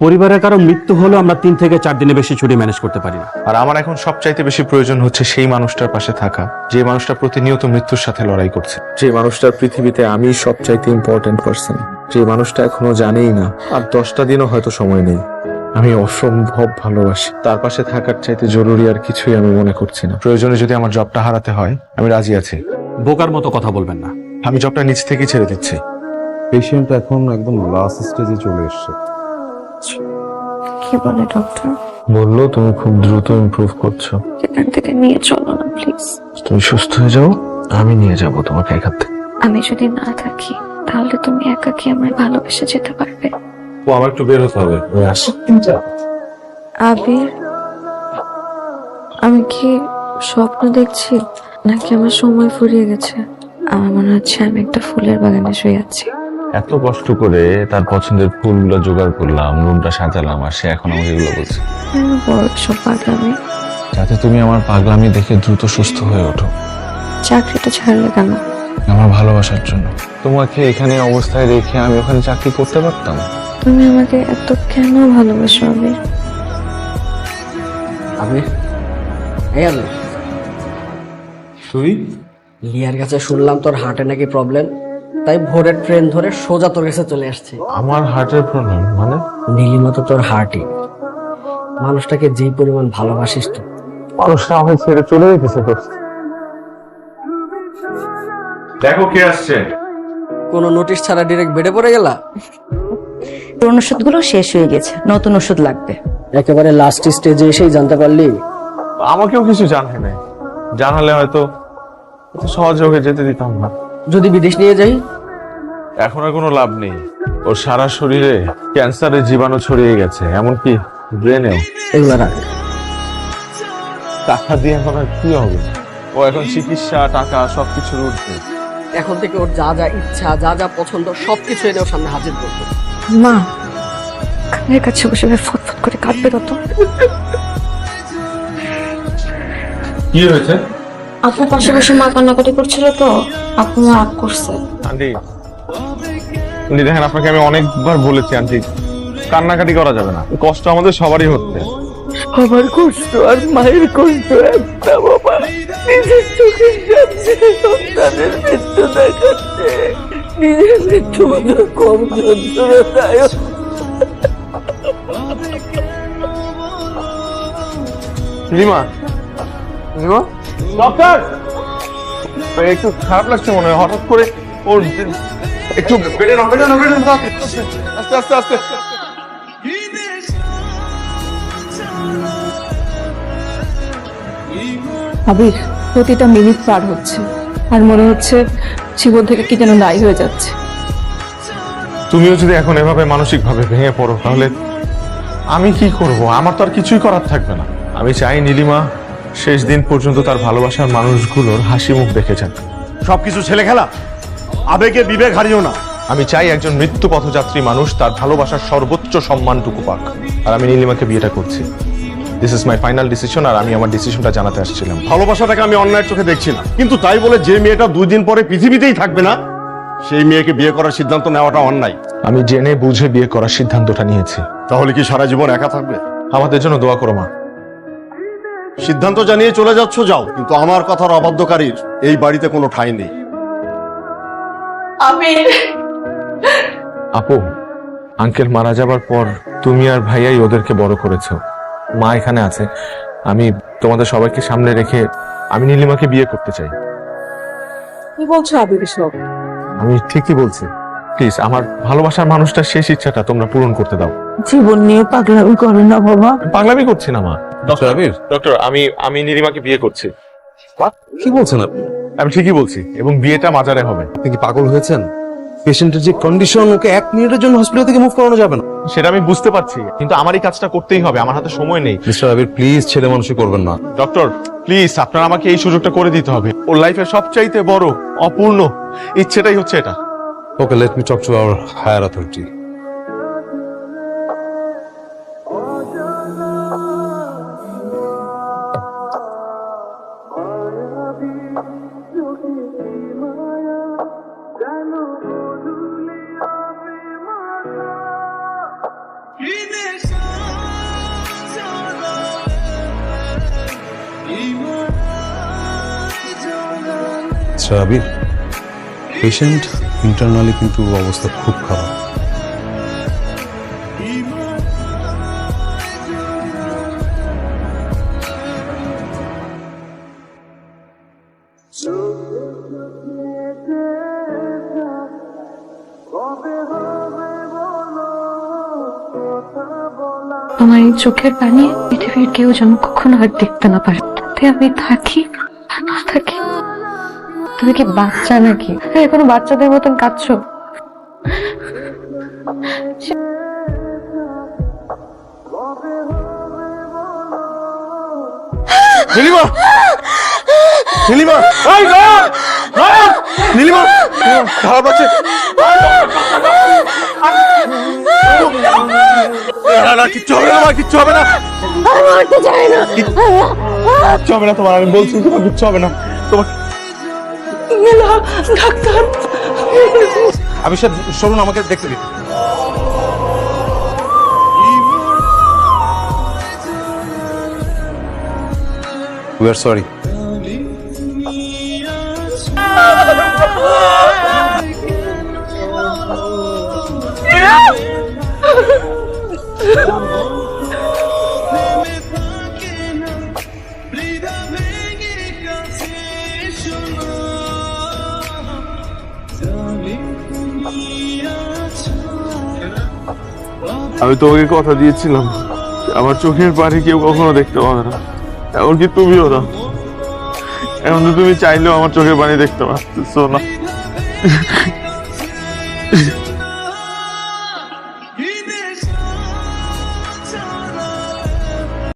পরিবারের কারও মৃত্যু হলেও আমরা তিন থেকে চার দিনে বেশি ছুটি ম্যানেজ করতে পারি না। আর আমার এখন সবচাইতে বেশি প্রয়োজন হচ্ছে সেই মানুষটার পাশে থাকা যে মানুষটা প্রতিনিয়ত মৃত্যুর সাথে লড়াই করছে। যে মানুষটার পৃথিবীতে আমি সবচাইতে ইম্পর্টেন্ট পার্সন যে মানুষটা এখনও জানেই না আর দশটা দিনও হয়তো সময় নেই। আমি অসম্ভব ভালোবাসি। তার পাশে থাকার চাইতে জরুরি আর কিছুই আমি মনে করছি না। প্রয়োজনে যদি আমার জবটা হারাতে হয় আমি রাজি আছি। বোকার মতো কথা বলবেন না। আমি জবটা নিজ থেকেই ছেড়ে দিচ্ছি। পেশেন্ট এখন একদম লাস্ট স্টেজে চলে এসছে। কি বলে ডক্টর বলল তুমি খুব দ্রুত ইমপ্রুভ করছ। এখান থেকে নিয়ে চলো না প্লিজ তুমি সুস্থ হয়ে যাও আমি নিয়ে যাব তোমাকে এখান থেকে। আমি যদি না থাকি তাহলে তুমি একা কি আমায় ভালোবেসে যেতে পারবে? ও আমার একটু বের হতে হবে। আমি আসি। আবির আমি কি স্বপ্ন দেখছি নাকি আমার সময় ফুরিয়ে গেছে? আমার মনে হচ্ছে আমি একটা ফুলের বাগানে শুয়ে আছি। এত কষ্ট করে তার পছন্দের ফুলগুলো জোগাড় করলাম রুমটা সাজালাম আর সে এখন আমাকে এগুলো বলছে। সব পাগলামি। যাতে তুমি আমার পাগলামি দেখে দ্রুত সুস্থ হয়ে ওঠো। চাকরিটা ছাড়লে কেন? আমার ভালোবাসার জন্য। তোমাকে এখানে অবস্থায় রেখে আমি ওখানে চাকরি করতে পারতাম? তুমি আমাকে এত কেন ভালোবাসো আবির? আমি এই আমি তুই লিয়ার কাছে শুনলাম তোর হার্টে নাকি প্রবলেম তাই ভোরের ট্রেন ধরে সোজা তোর কাছে চলে আসছে। আমার হার্টের প্রবলেম মানে? নীলিমা তো তোর হার্টই। মানুষটাকে যেই পরিমাণ ভালোবাসিস তো। মানুষটা আমাকে ছেড়ে চলে গেছে তো। দেখো কে আসছে। কোনো নোটিশ ছাড়া ডিরেক্ট বেডে পড়ে গেলা? পুরনো ওষুধগুলো শেষ হয়ে গেছে নতুন ওষুধ লাগবে। একেবারে লাস্ট স্টেজে এসেই জানতে পারলি? আমাকেও কিছু জানায় নাই। জানালে হয়তো সহজ হয়ে যেতে দিতাম না। যদি বিদেশ নিয়ে যাই? এখন আর কোনো লাভ নেই। ওর সারা শরীরে ক্যান্সারের জীবাণু ছড়িয়ে গেছে এমনকি ব্রেনেও। এগুলো রাখ। টাকা দিয়ে এখন আর কি হবে? ও এখন চিকিৎসা টাকা সবকিছুর উঠবে এখন থেকে ওর যা যা ইচ্ছা যা যা পছন্দ সবকিছু এনে ওর সামনে হাজির করব। মা কানের কাছে বসে ফটফট করে কাঁদবে তত কি হয়েছে? আপু পাশে বসে মা কান্নাকাটি করছিল তো আপু মা রাগ করছে। আন্টি উনি দেখেন আপনাকে আমি অনেকবার বলেছি আন্টি কান্নাকাটি করা যাবে না। কষ্ট আমাদের সবারই হচ্ছে। আমার কষ্ট আর মায়ের কষ্ট একটা বাবা। নিজের চোখের সামনে সন্তানের মৃত্যু দেখাচ্ছে। নিজের মৃত্যু মতো কম যন্ত্রণাদায়ক রিমা রিমা? ডক্টর একটু খারাপ লাগছে মনে হয়। হঠাৎ করে ওর একটু বেড়ে না বেড়ে না বেড়ে না আস্তে আস্তে আস্তে আবির প্রতিটা মিনিট পার হচ্ছে। আর মনে হচ্ছে জীবন থেকে কি যেন দায়ী হয়ে যাচ্ছে। তুমিও যদি এখন এভাবে মানসিক ভাবে ভেঙে পড়ো তাহলে আমি কি করব? আমার তো আর কিছুই করার থাকবে না। আমি চাই নীলিমা শেষ দিন পর্যন্ত তার ভালোবাসার মানুষগুলোর হাসি মুখ দেখে যান। সবকিছু ছেলে খেলা। আবেগে বিবেক হারিও না। আমি চাই একজন মৃত্যু পথযাত্রী মানুষ তার ভালোবাসার সর্বোচ্চ সম্মানটুকু পাক। আর আমি নীলিমাকে বিয়েটা করছি। This is my final decision আর আমি আমার ডিসিশনটা জানাতে আসছিলাম। ভালোবাসাটাকে আমি অন্যায়ের চোখে দেখছি না কিন্তু তাই বলে যে মেয়েটা দুই দিন পরে পৃথিবীতেই থাকবে না সেই মেয়েকে বিয়ে করার সিদ্ধান্ত নেওয়াটা অন্যায়। আমি জেনে বুঝে বিয়ে করার সিদ্ধান্তটা নিয়েছি। তাহলে কি সারা জীবন একা থাকবে? আমাদের জন্য দোয়া করো মা। সিদ্ধান্ত জানিয়ে চলে যাচ্ছ যাও। কিন্তু আমার কথার অবাধ্যকারীর এই বাড়িতে কোনো ঠাঁই নেই। আপু আঙ্কেল মারা যাবার পর তুমি আর ভাইয়াই ওদেরকে বড় করেছ। মা এখানে আছে। আমি তোমাদের সবাইকে সামনে রেখে আমি নীলিমাকে বিয়ে করতে চাই। কি বলছো আবির সব আমি ঠিকই বলছি। প্লিজ আমার ভালোবাসার মানুষটার শেষ ইচ্ছাটা তোমরা পূরণ করতে দাও। জীবন নিয়ে পাগলামি করো না বাবা। পাগলামি করছি না মা। ডক্টর আবির ডক্টর আমি আমি নীলিমাকে বিয়ে করছি। কি বলছেন আপনি? আমি ঠিকই বলছি এবং বিয়েটা মাজারে হবে। আপনি কি পাগল হয়েছেন? পেশেন্টের যে কন্ডিশন ওকে এক মিনিটের জন্য হসপিটাল থেকে মুভ করানো যাবে না। সেটা আমি বুঝতে পারছি কিন্তু আমার এই কাজটা করতেই হবে আমার হাতে সময় নেই। মিস্টার আবির প্লিজ ছেলে মানুষই করবেন না। ডক্টর প্লিজ আপনার আমাকে এই সুযোগটা করে দিতে হবে। ওর লাইফের সবচাইতে বড় অপূর্ণ ইচ্ছেটাই হচ্ছে এটা। Let me talk to our higher authority বিদেশ আচ্ছা আবির পেশেন্ট ইন্টারনালি কিন্তু অবস্থা খুব খারাপ। আমার এই চোখের পানি পৃথিবীর কেউ যেন কখনো আর দেখতে না পারে। তাতে আমি থাকি থাকি। তুমি কি বাচ্চা নাকি? এখনও বাচ্চাদের মতন কাঁদছো? নীলিমা! নীলিমা! এই নয়ন নয়ন নীলিমা! খারাপ আছে। না, না, কিচ্ছু হবে না কিচ্ছু হবে না। কিচ্ছু হবে না তোমার আমি বলছি তোমার কিচ্ছু হবে না। তোমার আবির সাহেব শুনুন আমাকে দেখতে দিন উই আর সরি আমি তোমাকে কথা দিয়েছিলাম আমার চোখের পানি কেউ কখনো দেখতে পাবে না। এমনকি তুমিও না। এমন তুমি চাইলেও আমার চোখের পানি দেখতে পাচ্ছ না।